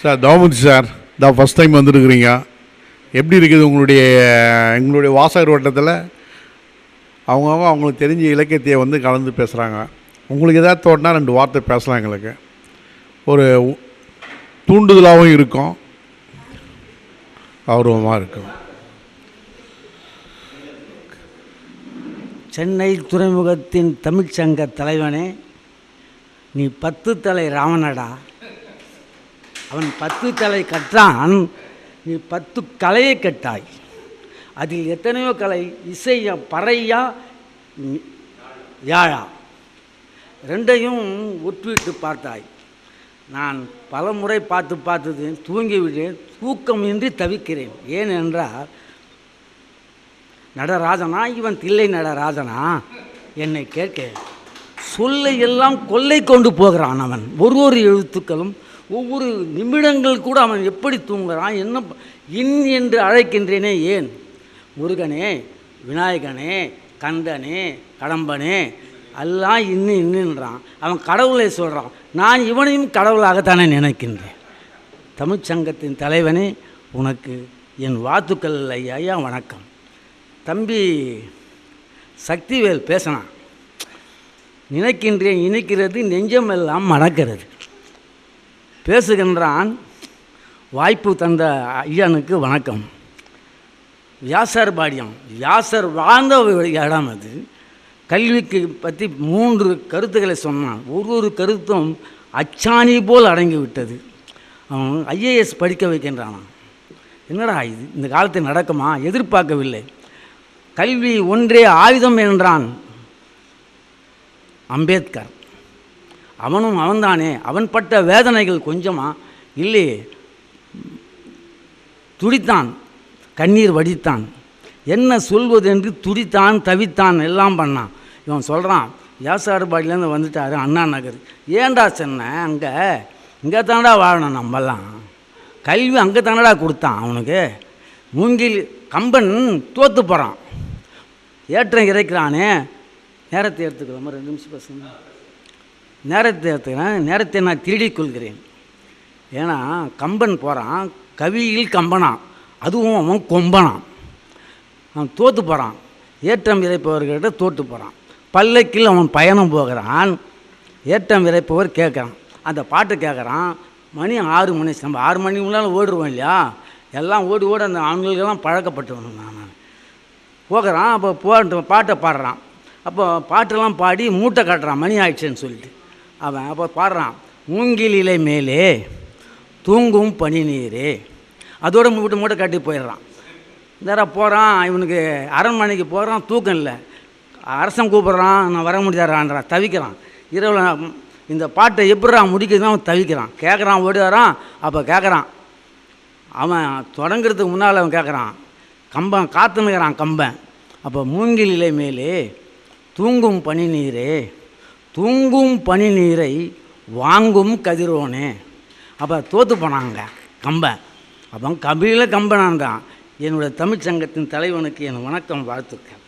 Sir தோமதி sir தான் first time வந்துருக்குறீங்க. எப்படி இருக்குது உங்களுடைய எங்களுடைய வாசகர் வட்டத்தில் அவங்கவுங்க அவங்களுக்கு தெரிஞ்ச இலக்கியத்தை வந்து கலந்து பேசுகிறாங்க உங்களுக்கு எதாவது தோட்டினா ரெண்டு வார்த்தை பேசலாம் எங்களுக்கு. ஒரு தூண்டுதலாகவும் இருக்கும். கௌரவமாக இருக்கும். சென்னை துறைமுகத்தின் தமிழ்ச்சங்க தலைவனே நீ பத்து தலை ராவணடா. அவன் பத்து தலை கற்றான் நீ பத்து கலையை கட்டாய். அதில் எத்தனையோ கலை இசையா பறையா யாழா. ரெண்டையும் ஒற்றுவிட்டு பார்த்தாய். நான் பல முறை பார்த்து பார்த்தது தூங்கிவிட்டேன் தூக்கமின்றி தவிக்கிறேன். ஏன் என்றால் நடராஜனா இவன் தில்லை நடராஜனா? என்னை கேட்க சொல்லை எல்லாம் கொள்ளை கொண்டு போகிறான் அவன். ஒரு ஒரு எழுத்துக்களும் ஒவ்வொரு நிமிடங்கள் கூட அவன் எப்படி தூங்குகிறான் என்ன இன் என்று அழைக்கின்றேனே ஏன்? முருகனே விநாயகனே கந்தனே கடம்பனே எல்லாம் இன்னும் இன்னுன்றான். அவன் கடவுளை சொல்கிறான் நான் இவனையும் கடவுளாகத்தானே நினைக்கின்றேன். தமிழ்ச்சங்கத்தின் தலைவனே உனக்கு என் வாழ்த்துக்கள் ஐயா வணக்கம். தம்பி சக்திவேல் பேசினான். நினைக்கின்றேன் இணைக்கிறது நெஞ்சமெல்லாம் மணக்கிறது. பேசுகின்றான் வாய்ப்பு தந்த ஐயனுக்கு வணக்கம். வியாசர் பாடியம். வியாசர் வாழ்ந்த இடம் அது. கல்விக்கு பற்றி மூன்று கருத்துக்களை சொன்னான். ஒரு ஒரு கருத்தும் அச்சாணி போல் அடங்கிவிட்டது. அவன் ஐஏஎஸ் படிக்க வைக்கின்றானான் என்னடா இது? இந்த காலத்தில் நடக்குமா? எதிர்பார்க்கவில்லை. கல்வி ஒன்றே ஆயுதம் என்றான் அம்பேத்கர். அவனும் அவன்தானே. அவன் பட்ட வேதனைகள் கொஞ்சமாக இல்லையே துடித்தான். கண்ணீர் வடித்தான். என்ன சொல்வது என்று துடித்தான் தவித்தான் எல்லாம் பண்ணான். இவன் சொல்கிறான் வியாசாடுபாடியிலேருந்து வந்துட்டாரு அண்ணா நகர். ஏன்டா சொன்னேன் அங்கே இங்கே தானடா வாழணும் நம்மெல்லாம். கல்வி அங்கே தானடா கொடுத்தான் அவனுக்கு. மூங்கில் கம்பன் தோற்று போகிறான் ஏற்றம் இறைக்கிறானே. நேரத்தை எடுத்துக்கிறோமா ரெண்டு நிமிஷம் பசங்க. நேரத்தை எடுத்துக்கிறேன் நேரத்தை நான் திருடிக் கொள்கிறேன். ஏன்னா கம்பன் போகிறான் கவியில் கம்பனான் அதுவும் அவன் கொம்பனான் அவன் தோற்று போகிறான் ஏற்றம் இறைப்பவர்கிட்ட தோற்று போகிறான் பல்லக்கில் அவன் பயணம் போகிறான். ஏற்றம் இறைப்பவர் கேட்குறான். அந்த பாட்டு கேட்குறான் மணி ஆறு மணி நம்ம ஆறு மணி முன்னால் ஓடுருவோம் இல்லையா? எல்லாம் ஓடி ஓடி அந்த ஆண்களுக்கெல்லாம் பழக்கப்பட்டவன் நான். போகிறான் அப்போ போட்டு பாட்டை பாடுறான். அப்போ பாட்டெல்லாம் பாடி மூட்டை காட்டுறான் மணி ஆயிடுச்சுன்னு சொல்லிட்டு. அவன் அப்போ பாடுறான் மூங்கிலிலை மேலே தூங்கும் பனி நீரே. அதோட மூட்டை மூட்டை கட்டி போயிடுறான். இந்த போகிறான் இவனுக்கு அரண்மனைக்கு போகிறான் தூக்கம் இல்லை. அரசன் கூப்பிட்றான் நான் வர முடியாதான்றான் தவிக்கிறான். இரவில் இந்த பாட்டை எப்படிடா முடிக்கிறதுனா அவன் தவிக்கிறான். கேட்குறான் ஓடி வரான். அப்போ கேட்குறான் அவன் தொடங்குறதுக்கு முன்னால் அவன் கேட்குறான் கம்பன் காத்துனுக்கிறான் கம்பன். அப்போ மூங்கிலிலை மேலே தூங்கும் பனி நீரே. தூங்கும் பனி நீரை வாங்கும் கதிரோனே. அப்போ தோற்று போனாங்க கம்பன். அப்போ கபில கம்பனான்றான். என்னுடைய தமிழ்ச்சங்கத்தின் தலைவனுக்கு என் வணக்கம் வாழ்த்துக்கள்.